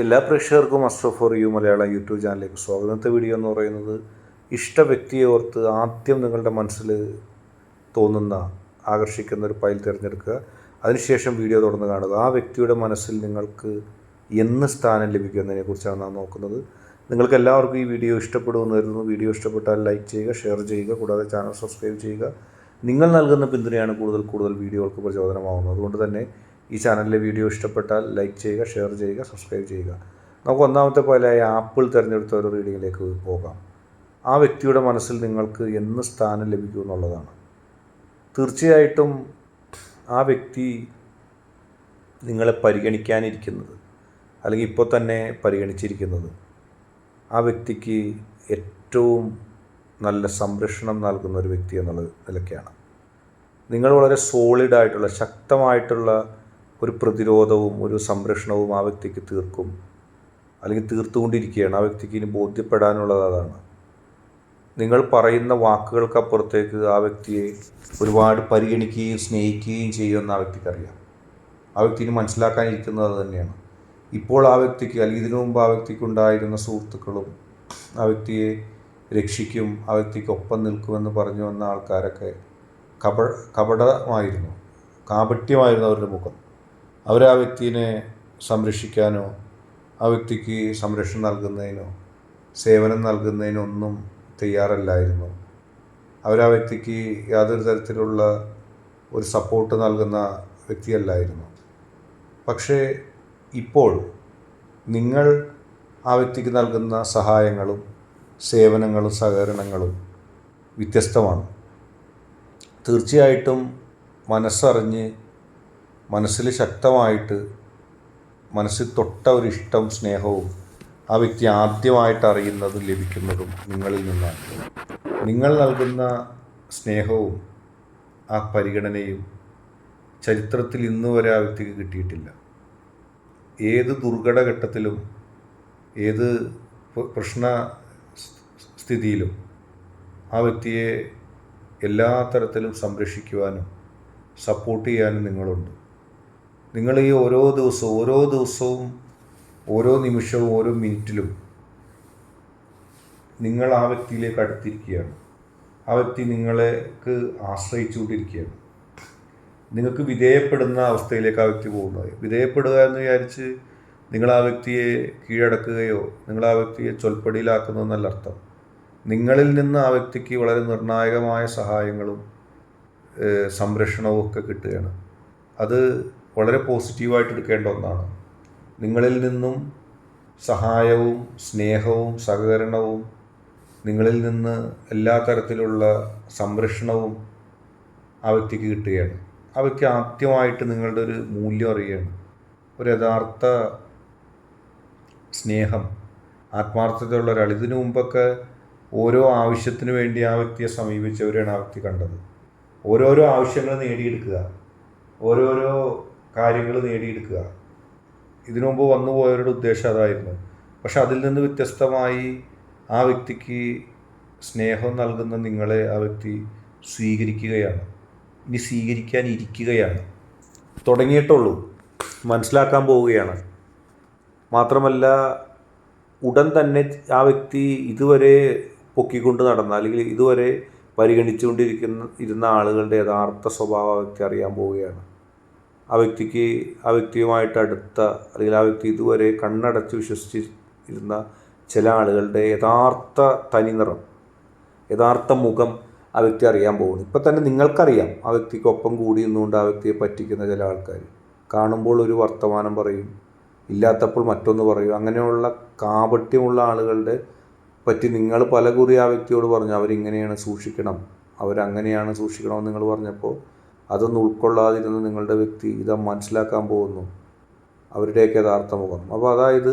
എല്ലാ പ്രേക്ഷകർക്കും astro for you Malayalam YouTube ചാനലിലേക്ക് സ്വാഗതം. വീഡിയോ എന്ന് പറയുന്നത് ഇഷ്ട വ്യക്തിയെ ഓർത്ത് ആദ്യം നിങ്ങളുടെ മനസ്സിൽ തോന്നുന്ന ആകർഷിക്കുന്ന ഒരു ഫയൽ തിരഞ്ഞെടുക്കുക. അതിനുശേഷം വീഡിയോ തുടർന്ന് കാണുക. ആ വ്യക്തിയുടെ മനസ്സിൽ നിങ്ങൾക്ക് എന്ന് സ്ഥാനം ലഭിക്കുന്നതിനെ കുറിച്ചാണ് നാം നോക്കുന്നത്. നിങ്ങൾക്ക് എല്ലാവർക്കും ഈ വീഡിയോ ഇഷ്ടപ്പെടുമെന്ന് കരുതുന്നു. വീഡിയോ ഇഷ്ടപ്പെട്ടാൽ ലൈക്ക് ചെയ്യുക ഷെയർ ചെയ്യുക കൂടാതെ ചാനൽ സബ്സ്ക്രൈബ് ചെയ്യുക. നിങ്ങൾ നൽകുന്ന പിന്തുണയാണ് കൂടുതൽ കൂടുതൽ വീഡിയോകൾക്ക് പ്രചോദനമാകുന്നത് അതുകൊണ്ട് തന്നെ ഈ ചാനലിലെ വീഡിയോ ഇഷ്ടപ്പെട്ടാൽ ലൈക്ക് ചെയ്യുക ഷെയർ ചെയ്യുക സബ്സ്ക്രൈബ് ചെയ്യുക. നമുക്ക് ഒന്നാമത്തെ പോലെയായ ആപ്പിൾ തിരഞ്ഞെടുത്ത ഒരു റീഡിങ്ങിലേക്ക് പോകാം. ആ വ്യക്തിയുടെ മനസ്സിൽ നിങ്ങൾക്ക് എന്ന് സ്ഥാനം ലഭിക്കും എന്നുള്ളതാണ്. തീർച്ചയായിട്ടും ആ വ്യക്തി നിങ്ങളെ പരിഗണിക്കാനിരിക്കുന്നത് അല്ലെങ്കിൽ ഇപ്പോൾ തന്നെ പരിഗണിച്ചിരിക്കുന്നത് ആ വ്യക്തിക്ക് ഏറ്റവും നല്ല സംരക്ഷണം നൽകുന്ന ഒരു വ്യക്തി എന്നുള്ള നിലയ്ക്കാണ്. നിങ്ങൾ വളരെ സോളിഡായിട്ടുള്ള ശക്തമായിട്ടുള്ള ഒരു പ്രതിരോധവും ഒരു സംരക്ഷണവും ആ വ്യക്തിക്ക് തീർക്കും. അല്ലെങ്കിൽ തീർത്തുകൊണ്ടിരിക്കുകയാണ്. ആ വ്യക്തിക്ക് ഇനി ബോധ്യപ്പെടാനുള്ളത് അതാണ്. നിങ്ങൾ പറയുന്ന വാക്കുകൾക്കപ്പുറത്തേക്ക് ആ വ്യക്തിയെ ഒരുപാട് പരിഗണിക്കുകയും സ്നേഹിക്കുകയും ചെയ്യുമെന്ന് ആ വ്യക്തിക്കറിയാം. ആ വ്യക്തിന് മനസ്സിലാക്കാനിരിക്കുന്നത് തന്നെയാണ്. ഇപ്പോൾ ആ വ്യക്തിക്ക് അല്ലെങ്കിൽ ഇതിനു മുമ്പ് ആ വ്യക്തിക്കുണ്ടായിരുന്ന സുഹൃത്തുക്കളും ആ വ്യക്തിയെ രക്ഷിക്കും ആ വ്യക്തിക്ക് ഒപ്പം നിൽക്കുമെന്ന് പറഞ്ഞു വന്ന ആൾക്കാരൊക്കെ കപ കപടമായിരുന്നു. കാപട്യമായിരുന്നു അവരുടെ മുഖം. അവർ ആ വ്യക്തിനെ സംരക്ഷിക്കാനോ ആ വ്യക്തിക്ക് സംരക്ഷണം നൽകുന്നതിനോ സേവനം നൽകുന്നതിനോ ഒന്നും തയ്യാറല്ലായിരുന്നു. അവരാ വ്യക്തിക്ക് യാതൊരു തരത്തിലുള്ള ഒരു സപ്പോർട്ട് നൽകുന്ന വ്യക്തിയല്ലായിരുന്നു. പക്ഷേ ഇപ്പോൾ നിങ്ങൾ ആ വ്യക്തിക്ക് നൽകുന്ന സഹായങ്ങളും സേവനങ്ങളും സഹകരണങ്ങളും വ്യത്യസ്തമാണ്. തീർച്ചയായിട്ടും മനസ്സറിഞ്ഞ് മനസ്സിൽ ശക്തമായിട്ട് മനസ്സിൽ തൊട്ട ഒരു ഇഷ്ടം സ്നേഹവും ആ വ്യക്തി ആദ്യമായിട്ട് അറിയുന്നതും ലഭിക്കുന്നതും നിങ്ങളിൽ നിന്നാണ്. നിങ്ങൾ നൽകുന്ന സ്നേഹവും ആ പരിഗണനയും ചരിത്രത്തിൽ ഇന്ന് വരെ ആ വ്യക്തിക്ക് കിട്ടിയിട്ടില്ല. ഏത് ദുർഘടഘട്ടത്തിലും ഏത് പ്ര- പ്രശ്ന സ്ഥിതിയിലും ആ വ്യക്തിയെ എല്ലാ തരത്തിലും സംരക്ഷിക്കുവാനും സപ്പോർട്ട് ചെയ്യാനും നിങ്ങളുണ്ട്. നിങ്ങൾ ഈ ഓരോ ദിവസവും ഓരോ ദിവസവും ഓരോ നിമിഷവും ഓരോ മിനിറ്റിലും നിങ്ങൾ ആ വ്യക്തിയിലേക്ക് അടുത്തിരിക്കുകയാണ്. ആ വ്യക്തി നിങ്ങളേക്ക് ആശ്രയിച്ചുകൊണ്ടിരിക്കുകയാണ്. നിങ്ങൾക്ക് വിധേയപ്പെടുന്ന അവസ്ഥയിലേക്ക് ആ വ്യക്തി പോകുന്നത്. വിധേയപ്പെടുക എന്ന് വിചാരിച്ച് നിങ്ങൾ ആ വ്യക്തിയെ കീഴടക്കുകയോ നിങ്ങൾ ആ വ്യക്തിയെ ചൊൽപ്പടിയിലാക്കുന്നു എന്നല്ല അർത്ഥം. നിങ്ങളിൽ നിന്ന് ആ വ്യക്തിക്ക് വളരെ നിർണായകമായ സഹായങ്ങളും സംരക്ഷണവും ഒക്കെ കിട്ടുകയാണ്. അത് വളരെ പോസിറ്റീവായിട്ട് എടുക്കേണ്ട ഒന്നാണ്. നിങ്ങളിൽ നിന്നും സഹായവും സ്നേഹവും സഹകരണവും നിങ്ങളിൽ നിന്ന് എല്ലാ തരത്തിലുള്ള സംരക്ഷണവും ആ വ്യക്തിക്ക് കിട്ടുകയാണ്. ആ വ്യക്തി ആദ്യമായിട്ട് നിങ്ങളുടെ ഒരു മൂല്യം അറിയുകയാണ്. ഒരു യഥാർത്ഥ സ്നേഹം ആത്മാർത്ഥതയുള്ള ഒരാൾ ഇതിനു മുമ്പൊക്കെ ഓരോ ആവശ്യത്തിന് വേണ്ടി ആ വ്യക്തിയെ സമീപിച്ചവരെയാണ് ആ വ്യക്തി കണ്ടത്. ഓരോരോ ആവശ്യങ്ങൾ നേടിയെടുക്കുക. ഓരോരോ കാര്യങ്ങൾ നേടിയെടുക്കുക. ഇതിനു മുമ്പ് വന്നു പോയവരുടെ ഉദ്ദേശം അതായിരുന്നു. പക്ഷെ അതിൽ നിന്ന് വ്യത്യസ്തമായി ആ വ്യക്തിക്ക് സ്നേഹം നൽകുന്ന നിങ്ങളെ ആ വ്യക്തി സ്വീകരിക്കുകയാണ്. ഇനി സ്വീകരിക്കാൻ ഇരിക്കുകയാണ്. തുടങ്ങിയിട്ടുള്ളൂ. മനസ്സിലാക്കാൻ പോവുകയാണ്. മാത്രമല്ല ഉടൻ തന്നെ ആ വ്യക്തി ഇതുവരെ പൊക്കിക്കൊണ്ട് നടന്ന അല്ലെങ്കിൽ ഇതുവരെ പരിഗണിച്ചുകൊണ്ടിരിക്കുന്ന ഇരുന്ന ആളുകളുടെ യഥാർത്ഥ സ്വഭാവം വ്യക്തി അറിയാൻ പോവുകയാണ്. ആ വ്യക്തിക്ക് ആ വ്യക്തിയുമായിട്ട് അടുത്ത അല്ലെങ്കിൽ ആ വ്യക്തി ഇതുവരെ കണ്ണടച്ച് വിശ്വസിച്ചിരുന്ന ചില ആളുകളുടെ യഥാർത്ഥ തനിനിറം യഥാർത്ഥ മുഖം ആ വ്യക്തി അറിയാൻ പോകുന്നു. ഇപ്പം തന്നെ നിങ്ങൾക്കറിയാം ആ വ്യക്തിക്കൊപ്പം കൂടി നിന്നുകൊണ്ട് ആ വ്യക്തിയെ പറ്റിക്കുന്ന ചില ആൾക്കാർ. കാണുമ്പോൾ ഒരു വർത്തമാനം പറയും ഇല്ലാത്തപ്പോൾ മറ്റൊന്ന് പറയും. അങ്ങനെയുള്ള കാപട്യമുള്ള ആളുകളുടെ പറ്റി നിങ്ങൾ പല കുറി ആ വ്യക്തിയോട് പറഞ്ഞു അവരിങ്ങനെയാണ് സൂക്ഷിക്കണം അവരങ്ങനെയാണ് സൂക്ഷിക്കണമെന്ന് നിങ്ങൾ പറഞ്ഞപ്പോൾ അതൊന്നും ഉൾക്കൊള്ളാതിരുന്ന നിങ്ങളുടെ വ്യക്തി ഇത് മനസ്സിലാക്കാൻ പോകുന്നു. അവരുടെയൊക്കെ യഥാർത്ഥ മുഖം അപ്പോൾ അതായത്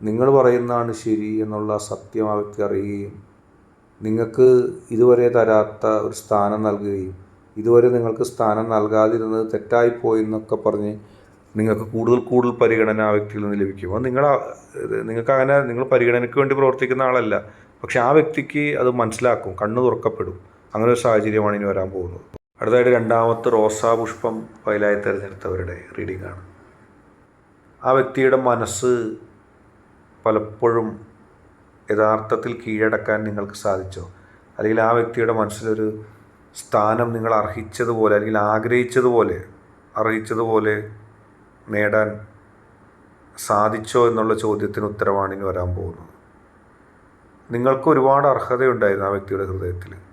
നിങ്ങൾ പറയുന്നതാണ് ശരി എന്നുള്ള സത്യം വ്യക്തി അറിയുകയും നിങ്ങൾക്ക് ഇതുവരെ തരാത്ത ഒരു സ്ഥാനം നൽകുകയും ഇതുവരെ നിങ്ങൾക്ക് സ്ഥാനം നൽകാതിരുന്നത് തെറ്റായിപ്പോയി എന്നൊക്കെ പറഞ്ഞ് നിങ്ങൾക്ക് കൂടുതൽ കൂടുതൽ പരിഗണന ആ വ്യക്തിയിൽ നിന്ന് ലഭിക്കും. അത് നിങ്ങൾ നിങ്ങൾക്ക് അങ്ങനെ നിങ്ങൾ പരിഗണനയ്ക്ക് വേണ്ടി പ്രവർത്തിക്കുന്ന ആളല്ല. പക്ഷെ ആ വ്യക്തിക്ക് അത് മനസ്സിലാക്കും കണ്ണു തുറക്കപ്പെടും അങ്ങനെ ഒരു സാഹചര്യമാണ് ഇനി വരാൻ പോകുന്നത്. അടുത്തതായിട്ട് രണ്ടാമത്തെ റോസാ പുഷ്പം ഫയലായി തിരഞ്ഞെടുത്തവരുടെ റീഡിംഗ് ആണ്. ആ വ്യക്തിയുടെ മനസ്സ് പലപ്പോഴും യഥാർത്ഥത്തിൽ കീഴടക്കാൻ നിങ്ങൾക്ക് സാധിച്ചോ? അല്ലെങ്കിൽ ആ വ്യക്തിയുടെ മനസ്സിലൊരു സ്ഥാനം നിങ്ങൾ അർഹിച്ചതുപോലെ അല്ലെങ്കിൽ ആഗ്രഹിച്ചതുപോലെ അർഹിച്ചതുപോലെ നേടാൻ സാധിച്ചോ എന്നുള്ള ചോദ്യത്തിന് ഉത്തരവാണിന് വരാൻ പോകുന്നത്. നിങ്ങൾക്ക് ഒരുപാട് അർഹതയുണ്ടായിരുന്നു ആ വ്യക്തിയുടെ ഹൃദയത്തിൽ.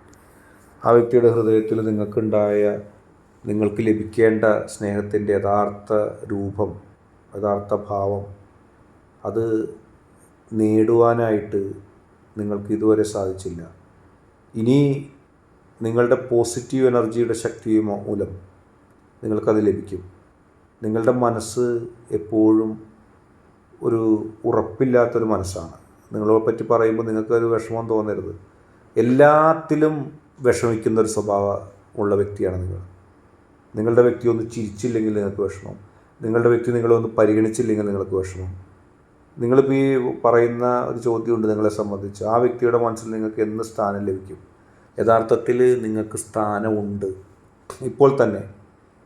ആ വ്യക്തിയുടെ ഹൃദയത്തിൽ നിങ്ങൾക്കുണ്ടായ നിങ്ങൾക്ക് ലഭിക്കേണ്ട സ്നേഹത്തിന്റെ യഥാർത്ഥ രൂപം യഥാർത്ഥ ഭാവം അത് നേടുവാനായിട്ട് നിങ്ങൾക്ക് ഇതുവരെ സാധിച്ചില്ല. ഇനി നിങ്ങളുടെ പോസിറ്റീവ് എനർജിയുടെ ശക്തി മൂലം നിങ്ങൾക്കത് ലഭിക്കും. നിങ്ങളുടെ മനസ്സ് എപ്പോഴും ഒരു ഉറപ്പില്ലാത്തൊരു മനസ്സാണ്. നിങ്ങളെ പറ്റി പറയുമ്പോൾ നിങ്ങൾക്കൊരു വിഷമം തോന്നരുത്. എല്ലാത്തിലും വിഷമിക്കുന്ന ഒരു സ്വഭാവം ഉള്ള വ്യക്തിയാണ് നിങ്ങൾ. നിങ്ങളുടെ വ്യക്തി ഒന്ന് ചിരിച്ചില്ലെങ്കിൽ നിങ്ങൾക്ക് വിഷമം. നിങ്ങളുടെ വ്യക്തി നിങ്ങളെ ഒന്ന് പരിഗണിച്ചില്ലെങ്കിൽ നിങ്ങൾക്ക് വിഷമം. നിങ്ങളിപ്പോൾ ഈ പറയുന്ന ഒരു ചോദ്യമുണ്ട് നിങ്ങളെ സംബന്ധിച്ച്. ആ വ്യക്തിയുടെ മനസ്സിൽ നിങ്ങൾക്ക് എന്ന് സ്ഥാനം ലഭിക്കും? യഥാർത്ഥത്തിൽ നിങ്ങൾക്ക് സ്ഥാനമുണ്ട്. ഇപ്പോൾ തന്നെ.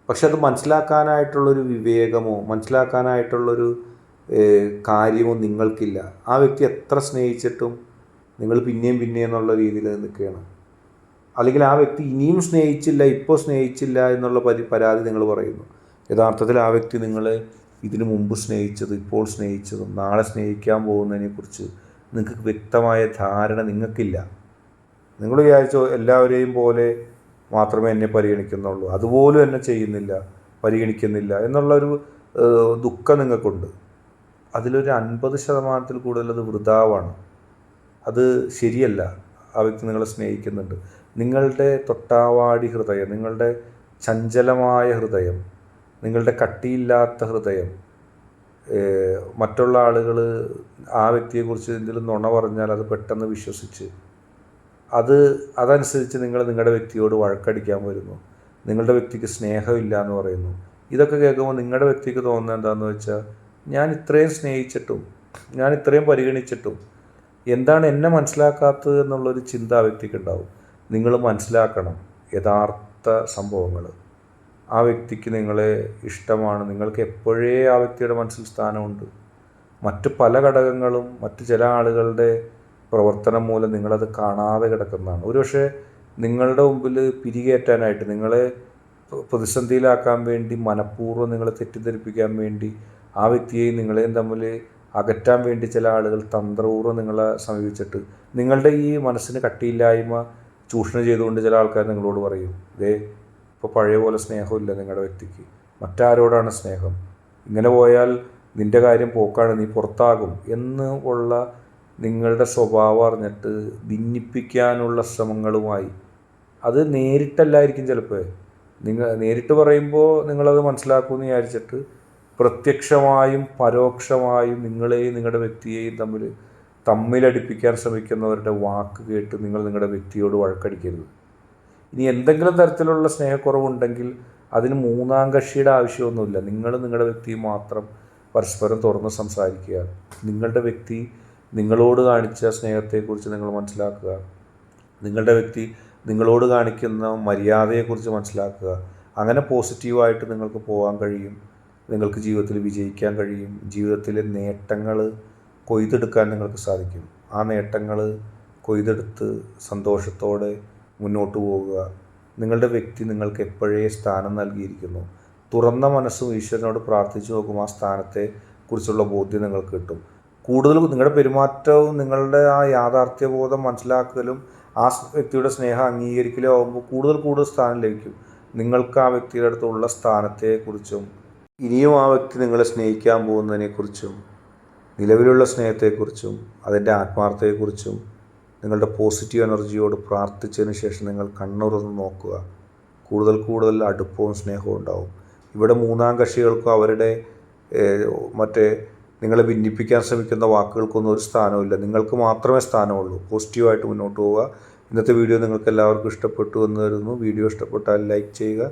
പക്ഷെ അത് മനസ്സിലാക്കാനായിട്ടുള്ളൊരു വിവേകമോ മനസ്സിലാക്കാനായിട്ടുള്ളൊരു കാര്യമോ നിങ്ങൾക്കില്ല. ആ വ്യക്തി എത്ര സ്നേഹിച്ചിട്ടും നിങ്ങൾ പിന്നെയും പിന്നെയും എന്നുള്ള രീതിയിൽ നിൽക്കുകയാണ്. അല്ലെങ്കിൽ ആ വ്യക്തി ഇനിയും സ്നേഹിച്ചില്ല ഇപ്പോൾ സ്നേഹിച്ചില്ല എന്നുള്ള പരി പരാതി നിങ്ങൾ പറയുന്നു. യഥാർത്ഥത്തിൽ ആ വ്യക്തി നിങ്ങൾ ഇതിനു മുമ്പ് സ്നേഹിച്ചത് ഇപ്പോൾ സ്നേഹിച്ചതും നാളെ സ്നേഹിക്കാൻ പോകുന്നതിനെക്കുറിച്ച് നിങ്ങൾക്ക് വ്യക്തമായ ധാരണ നിങ്ങൾക്കില്ല. നിങ്ങൾ വിചാരിച്ചോ എല്ലാവരെയും പോലെ മാത്രമേ എന്നെ പരിഗണിക്കുന്നുള്ളൂ അതുപോലും എന്നെ ചെയ്യുന്നില്ല പരിഗണിക്കുന്നില്ല എന്നുള്ളൊരു ദുഃഖം നിങ്ങൾക്കുണ്ട്. അതിലൊരു അൻപത് ശതമാനത്തിൽ കൂടുതൽ അത് വൃതാവാണ്. അത് ശരിയല്ല. ആ വ്യക്തി നിങ്ങളെ സ്നേഹിക്കുന്നുണ്ട്. നിങ്ങളുടെ തൊട്ടാവാടി ഹൃദയം നിങ്ങളുടെ ചഞ്ചലമായ ഹൃദയം നിങ്ങളുടെ കട്ടിയില്ലാത്ത ഹൃദയം മറ്റുള്ള ആളുകൾ ആ വ്യക്തിയെക്കുറിച്ച് എന്തെങ്കിലും നുണ പറഞ്ഞാൽ അത് പെട്ടെന്ന് വിശ്വസിച്ച് അത് അതനുസരിച്ച് നിങ്ങൾ നിങ്ങളുടെ വ്യക്തിയോട് വഴക്കടിക്കാൻ വരുന്നു. നിങ്ങളുടെ വ്യക്തിക്ക് സ്നേഹമില്ല എന്ന് പറയുന്നു. ഇതൊക്കെ കേൾക്കുമ്പോൾ നിങ്ങളുടെ വ്യക്തിക്ക് തോന്നുന്നത് എന്താണെന്ന് വെച്ചാൽ ഞാൻ ഇത്രയും സ്നേഹിച്ചിട്ടും ഞാൻ ഇത്രയും പരിഗണിച്ചിട്ടും എന്താണ് എന്നെ മനസ്സിലാക്കാത്തത് എന്നുള്ളൊരു ചിന്ത ആ വ്യക്തിക്ക് ഉണ്ടാവും. നിങ്ങൾ മനസ്സിലാക്കണം യഥാർത്ഥ സംഭവങ്ങൾ. ആ വ്യക്തിക്ക് നിങ്ങളെ ഇഷ്ടമാണ്. നിങ്ങൾക്ക് എപ്പോഴേ ആ വ്യക്തിയുടെ മനസ്സിൽ സ്ഥാനമുണ്ട്. മറ്റ് പല ഘടകങ്ങളും മറ്റ് ചില ആളുകളുടെ പ്രവർത്തനം മൂലം നിങ്ങളത് കാണാതെ കിടക്കുന്നതാണ്. ഒരുപക്ഷെ നിങ്ങളുടെ മുമ്പിൽ പിരികേറ്റാനായിട്ട് നിങ്ങളെ പ്ര- പ്രതിസന്ധിയിലാക്കാൻ വേണ്ടി മനഃപൂർവം നിങ്ങളെ തെറ്റിദ്ധരിപ്പിക്കാൻ വേണ്ടി ആ വ്യക്തിയെയും നിങ്ങളെയും തമ്മിൽ അകറ്റാൻ വേണ്ടി ചില ആളുകൾ തന്ത്രപൂർവം നിങ്ങളെ സമീപിച്ചിട്ട് നിങ്ങളുടെ ഈ മനസ്സിന് കട്ടിയില്ലായ്മ ചൂഷണം ചെയ്തുകൊണ്ട് ചില ആൾക്കാർ നിങ്ങളോട് പറയും ദേ ഇപ്പോൾ പഴയ പോലെ സ്നേഹമില്ല നിങ്ങളുടെ വ്യക്തിക്ക്. മറ്റാരോടാണ് സ്നേഹം? ഇങ്ങനെ പോയാൽ നിന്റെ കാര്യം പോക്കാണ് നീ പുറത്താകും എന്ന് ഉള്ള നിങ്ങളുടെ സ്വഭാവം അറിഞ്ഞിട്ട് ഭിന്നിപ്പിക്കാനുള്ള ശ്രമങ്ങളുമായി. അത് നേരിട്ടല്ലായിരിക്കും ചിലപ്പോൾ നിങ്ങൾ നേരിട്ട് പറയുമ്പോൾ നിങ്ങളത് മനസ്സിലാക്കുമെന്ന് വിചാരിച്ചിട്ട് പ്രത്യക്ഷമായും പരോക്ഷമായും നിങ്ങളെയും നിങ്ങളുടെ വ്യക്തിയെയും തമ്മിൽ തമ്മിലടിപ്പിക്കാൻ ശ്രമിക്കുന്നവരുടെ വാക്ക് കേട്ട് നിങ്ങൾ നിങ്ങളുടെ വ്യക്തിയോട് വഴക്കടിക്കരുത്. ഇനി എന്തെങ്കിലും തരത്തിലുള്ള സ്നേഹക്കുറവുണ്ടെങ്കിൽ അതിന് മൂന്നാം കക്ഷിയുടെ ആവശ്യമൊന്നുമില്ല. നിങ്ങൾ നിങ്ങളുടെ വ്യക്തി മാത്രം പരസ്പരം തുറന്ന് സംസാരിക്കുക. നിങ്ങളുടെ വ്യക്തി നിങ്ങളോട് കാണിച്ച സ്നേഹത്തെക്കുറിച്ച് നിങ്ങൾ മനസ്സിലാക്കുക. നിങ്ങളുടെ വ്യക്തി നിങ്ങളോട് കാണിക്കുന്ന മര്യാദയെക്കുറിച്ച് മനസ്സിലാക്കുക. അങ്ങനെ പോസിറ്റീവായിട്ട് നിങ്ങൾക്ക് പോകാൻ കഴിയും. നിങ്ങൾക്ക് ജീവിതത്തിൽ വിജയിക്കാൻ കഴിയും. ജീവിതത്തിലെ നേട്ടങ്ങൾ കൊയ്തെടുക്കാൻ നിങ്ങൾക്ക് സാധിക്കും. ആ നേട്ടങ്ങൾ കൊയ്തെടുത്ത് സന്തോഷത്തോടെ മുന്നോട്ട് പോകുക. നിങ്ങളുടെ വ്യക്തി നിങ്ങൾക്ക് എപ്പോഴേ സ്ഥാനം നൽകിയിരിക്കുന്നു? തുറന്ന മനസ്സും ഈശ്വരനോട് പ്രാർത്ഥിച്ചു നോക്കും ആ സ്ഥാനത്തെ കുറിച്ചുള്ള ബോധ്യം നിങ്ങൾക്ക് കിട്ടും. കൂടുതൽ നിങ്ങളുടെ പെരുമാറ്റവും നിങ്ങളുടെ ആ യാഥാർത്ഥ്യബോധം മനസ്സിലാക്കലും ആ വ്യക്തിയുടെ സ്നേഹം അംഗീകരിക്കലും ആകുമ്പോൾ കൂടുതൽ കൂടുതൽ സ്ഥാനം ലഭിക്കും. നിങ്ങൾക്ക് ആ വ്യക്തിയുടെ അടുത്തുള്ള സ്ഥാനത്തെക്കുറിച്ചും ഇനിയും ആ വ്യക്തി നിങ്ങളെ സ്നേഹിക്കാൻ പോകുന്നതിനെക്കുറിച്ചും നിലവിലുള്ള സ്നേഹത്തെക്കുറിച്ചും അതിന്റെ ആത്മാർത്ഥതയെക്കുറിച്ചും നിങ്ങളുടെ പോസിറ്റീവ് എനർജിയോട് പ്രാർത്ഥിച്ചതിന് ശേഷം നിങ്ങൾ കണ്ണുറന്ന് നോക്കുക. കൂടുതൽ കൂടുതൽ അടുപ്പവും സ്നേഹവും ഉണ്ടാവും. ഇവിടെ മൂന്നാം കക്ഷികൾക്കും അവരുടെ മറ്റേ നിങ്ങളെ ഭിന്നിപ്പിക്കാൻ ശ്രമിക്കുന്ന വാക്കുകൾക്കൊന്നും ഒരു സ്ഥാനമില്ല നിങ്ങൾക്ക് മാത്രമേ സ്ഥാനമുള്ളൂ. പോസിറ്റീവായിട്ട് മുന്നോട്ട് പോവുക. ഇന്നത്തെ വീഡിയോ നിങ്ങൾക്ക് എല്ലാവർക്കും ഇഷ്ടപ്പെട്ടു എന്ന് കരുതുന്നു. വീഡിയോ ഇഷ്ടപ്പെട്ടാൽ ലൈക്ക് ചെയ്യുക.